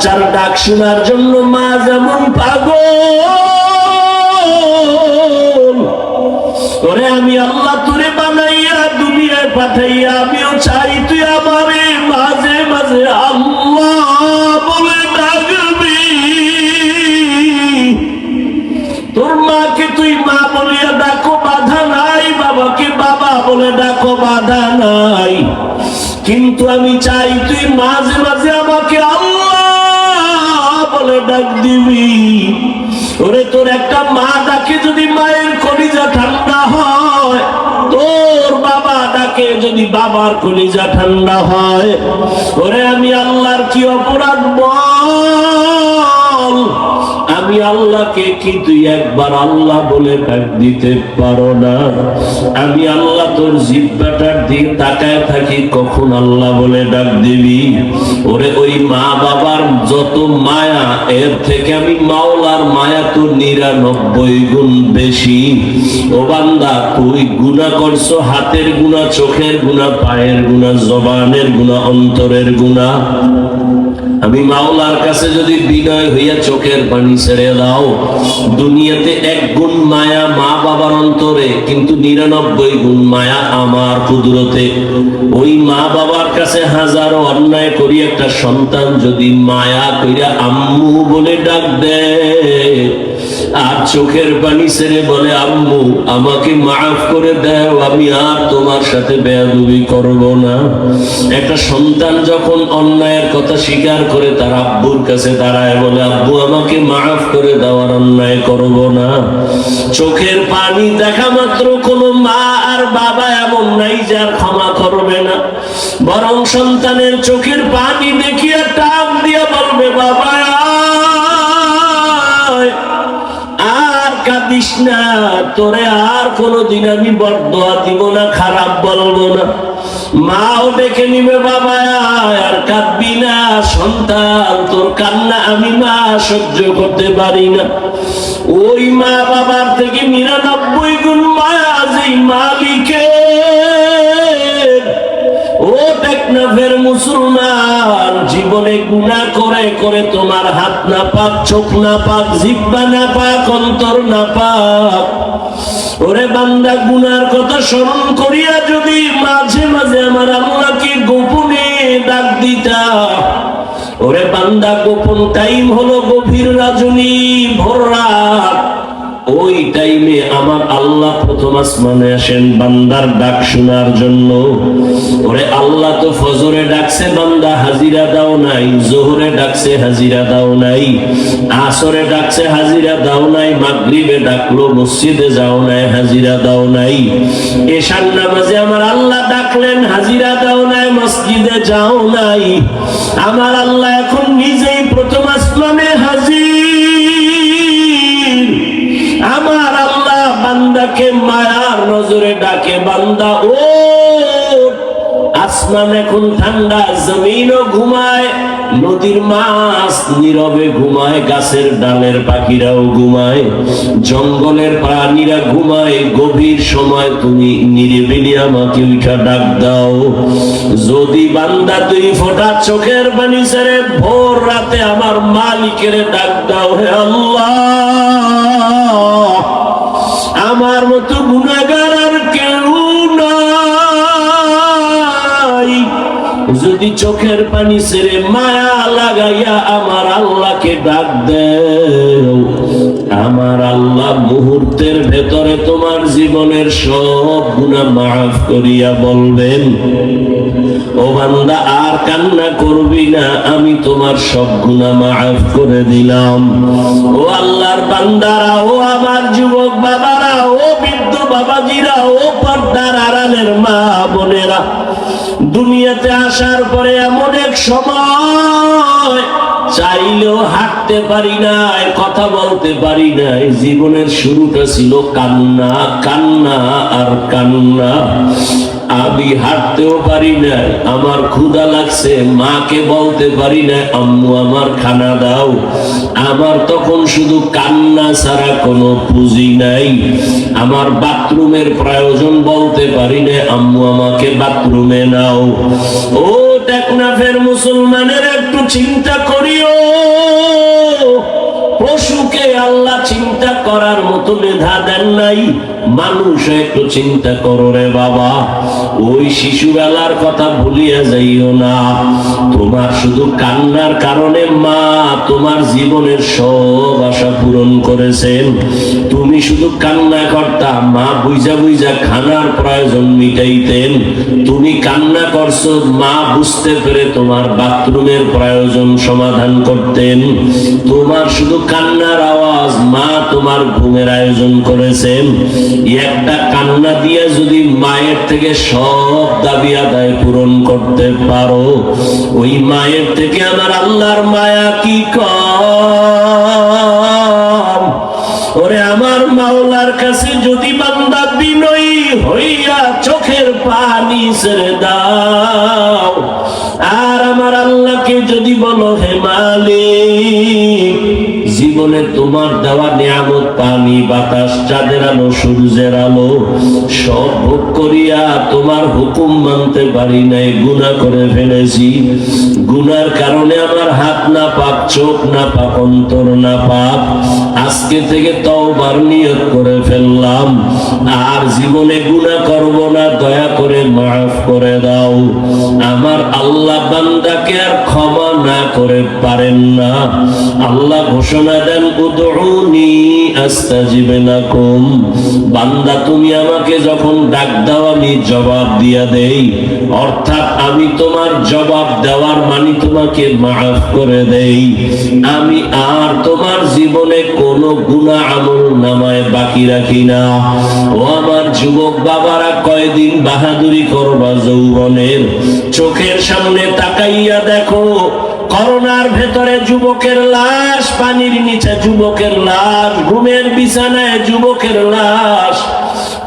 বাচ্চার ডাক শোনার জন্য মা যেমন পাগল। ওরে আমি আল্লাহ তোরে বানাইয়া, দুনিয়ায় পাঠাইয়া, আমিও চাই তুই আমারে মাঝে মাঝে আল্লাহ বলে ডাকবি। তোর মাকে তুই মা বলিয়া ডাকো, বাধা নাই। বাবাকে বাবা বলে ডাকো, বাধা নাই। কিন্তু আমি ডাক দিবি। ওরে, তোর একটা মা ডাকে যদি মায়ের কলিজা ঠান্ডা হয়, তোর বাবা ডাকে যদি বাবার কলিজা ঠান্ডা হয়। ওরে, আমি আল্লাহর কি অপরাধ বল? আমি আল্লাহকে কি তুই একবার আল্লাহ বলে ডাক দিতে পারো না। আমি আল্লাহ তোর জিব্বাটার দিকে তাকায় থাকি, কখন আল্লাহ বলে ডাক দিবি? ওরে ওই মা বাবার যত মায়া, এর থেকে আমি মাওলার মায়া তো নিরানব্বই গুণ বেশি। ও বান্দা, তুই গুণা করছ হাতের গুণা, চোখের গুণা, পায়ের গুণা, জবানের গুণা, অন্তরের গুণা। আমি মাওলার কাছে যদি বিনয় হইয়া চোখের পানি ছেড়ে দাও, দুনিয়াতে এক গুণ মায়া মা বাবার অন্তরে, কিন্তু নিরানব্বই গুণ মায়া আমার কুদরতে। ওই মা বাবার কাছে হাজারো অন্যায় করি একটা সন্তান যদি মায়া কইরা আম্মু বলে ডাক দেয়। চোখের পানি ছেড়ে বলে, আম্মু, আমাকে মাফ করে দাও, আমি আর তোমার সাথে বেয়াদবি করব না। একটা সন্তান যখন অন্যায়ের কথা স্বীকার করে তার আব্বুর কাছে দাঁড়ায় বলে, আব্বু, আমাকে মাফ করে দেওয়ার অন্যায় করব না। চোখের পানি দেখা মাত্র কোনো মা আর বাবা এমন নাই যার ক্ষমা করবে না। বরং সন্তানের চোখের পানি দেখিয়া টাক দিয়া বলবে, বাবা আর কাঁদিস না, তোরে আর কোনোদিন আমি বরদোয়া দিব না, খারাপ বলব না। মাও ডেকে নিবে, বাবা আর কাঁদবি না, সন্তান, তোর কান্না আমি মা সহ্য করতে পারি না। ওই মা বাবার থেকে নিরানব্বই গুণ মায়া যেই মালিকের। ও টেকনাফের মুসলমান, জীবনে গুণা করে তোমার হাত না পাক, চোখ না পাক, জিব্বা না পাক, অন্তর না পাক। ওরে বান্দা, গুনার কথা স্মরণ করিয়া যদি মাঝে মাঝে আমার আল্লাহকে গোপনে ডাক দিতা। ওরে বান্দা, গোপন টাইম হলো গভীর রাজনী, ভোর রাত। ওই টাইমে আমার আল্লাহ প্রথম আসমানে আসেন, বান্দার ডাক শোনার জন্য। ওরে আল্লাহ তো ফজরে ডাকছে, বান্দা হাজিরা দাও নাই, জোহরে ডাকছে, হাজিরা দাও নাই, আসরে ডাকছে, হাজিরা দাও নাই, মাগরিবে ডাকলো, মসজিদে যাও নাই, হাজিরা দাও নাই। এশার নামাজে আমার আল্লাহ ডাকলেন, হাজিরা দাও নাই, মসজিদে যাও নাই। আমার আল্লাহ এখন নজরে ডাকে, বান্দা, ও, আসমান এখন ঠান্ডা, জমিনও ঘুমায়, নদীর মাছ নীরবে ঘুমায়, গাছের ডালের পাখিরাও ঘুমায়, জঙ্গলের প্রাণীরা ঘুমায়, গভীর সময় তুমি নিরিবিলি আমাকে উঠা ডাক দাও। যদি বান্দা তুই ফোটা চোখের পানি ছেড়ে ভোর রাতে আমার মালিকের ডাক দাও, হে আল্লাহ, আমার মতো গুণাগার যদি চোখের পানি ছেড়ে মায়া লাগাইয়া আমার আল্লাহকে ডাক দেও, আমার আল্লাহ মুহূর্তের ভেতরে তোমার জীবনের সব গুণা মাফ করিয়া বলবেন, ও বান্দা, আর কান্না করবি না, আমি তোমার সব গুণা মাফ করে দিলাম। ও আল্লাহর বান্দারা, ও আমার যুবক বাবারা, ও বৃদ্ধ বাবাজিরা, ও পর্দার আড়ালের মা বোনেরা দুনিয়াতে আসার পরে এমন এক সময় চাইলেও হাঁটতে পারি নাই, কথা বলতে পারি নাই। জীবনের শুরুটা ছিল কান্না কান্না আর কান্না। আমি হাঁটতেও পারি নাই, আমার ক্ষুধা লাগছে, মাকে বলতে পারি না আম্মু আমার খানা দাও। আমার তখন শুধু কান্না ছাড়া কোনো পুঁজি নাই। আমার বাথরুমের প্রয়োজন বলতে পারি না আম্মু আমাকে বাথরুমে নাও। ও টেকনাফের মুসলমানের একটু চিন্তা করিও। পশুকে আল্লাহ চিন্তা করার মতো মেধা দেন নাই। মানুষ একটু চিন্তা করো রে বাবা। ওই শিশুবেলার কথা ভুলিয়া যাইও না। তোমার শুধু কান্নার কারণে মা তোমার জীবনের সব আশা পূরণ করেছেন। তুমি শুধু কান্না করতা মা বুঝা বুঝা খানার প্রয়োজন মিটাইতেন। তুমি কান্না করছ, মা বুঝতে পেরে তোমার বাথরুমের প্রয়োজন সমাধান করতেন। তোমার শুধু কান্নার আওয়াজ মা তোমার ঘুমের আয়োজন করেছেন। একটা কান্না দিয়ে যদি মায়ের থেকে সব দাবি আদায় পূরণ করতে পারো, ওই মায়ের থেকে আমার আল্লাহর মায়া কি কম? আমার মাওলার কাছে যদি বান্দা বিনয়ী হইয়া চোখের পানি ছেড়ে দাও, আর আমার আল্লাহকে যদি বলো, হে মালিক জীবনে তোমার দেওয়া নিয়ামত, পানি, বাতাস, চাঁদের আলো, সূর্যের আলো, সব ভোগ করিয়া তোমার হুকুম মানতে পারি নাই গুণা করে ফেলেছি। গুনার কারণে আমার হাত না পাক, চোখ না পাক, অন্তর না পাক, আজকে থেকে তওবার নিয়ত করে ফেললাম। আর জীবনে গুনাহ করব না, দয়া করে মাফ করে দাও। আমার আল্লাহ বান্দাকে আর ক্ষমা না করে পারেন না। আল্লাহ ঘোষণা দেন, উদউনি আস্তাজিব লাকুম। বান্দা, তুমি আমাকে যখন ডাক দাও, আমি জবাব দিয়া দেই। অর্থাৎ আমি তোমার জবাব দেওয়ার মানি তোমাকে মাফ করে দেই। আমি আর তোমার জীবনে কোনো গুনাহ আমল নামায় বাকি রাখি না। ও আমার যুবক বাবারা, কয়দিন বাহাদুরি করবা যৌবনের? চোখের সামনে তাকাইয়া দেখো করোনার ভেতরে যুবকের লাশ, পানির নিচে যুবকের লাশ, ঘুমের বিছানায় যুবকের লাশ।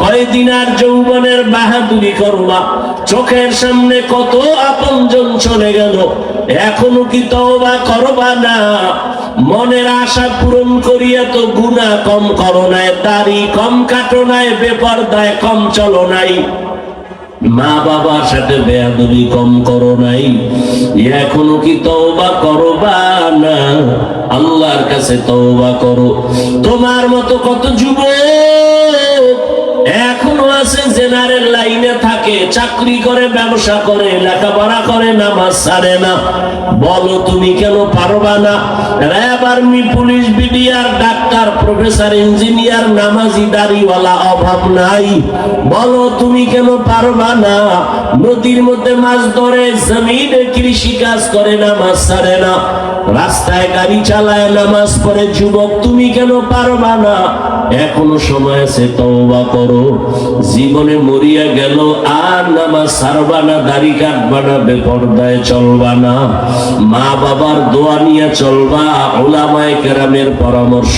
কয়দিন আর যৌবনের বাহাদুরি করবা চোখের সামনে কত আপনজন চলে গেল, এখনও কি তওবা করবা না? মনের আশা পূরণ করিয়া তো গুণা কম করো নাই, দাড়ি কম কাটো নাই, বেপরদায় কম চলো নাই। মা বাবার সাথে বেয়াদবি কম করো নাই। এখনও কি তওবা করো বা না? আল্লাহর কাছে তওবা করো। তোমার মতো কত যুবক এখনও আছে জেনারেল লাইনে থাকে, চাকরি করে, ব্যবসা করে, লেখাপড়া করে, নামাজ ছাড়ে না। বলো তুমি কেন পারবা না? RAB army, police, BDR, doctor, professor, engineer, নামাজি, দাড়িওয়ালা, অভাব নাই। বলো তুমি কেন পারবা না? নদীর মধ্যে মাছ ধরে, জমিনে কৃষি কাজ করে, নামাজ ছাড়ে না। রাস্তায় গাড়ি চালায়, নামাজ পড়ে, যুবক, তুমি কেন পারবা না? এখনও সময় আছে, তওবা করো। জীবনে মরিয়া গেল, আর নামাজ সারবা না, দাড়ি কাটবা না, বেপরদায় চলবা না। মা বাবার দোয়া নিয়ে চলবা ওলামায়ে কেরামের পরামর্শ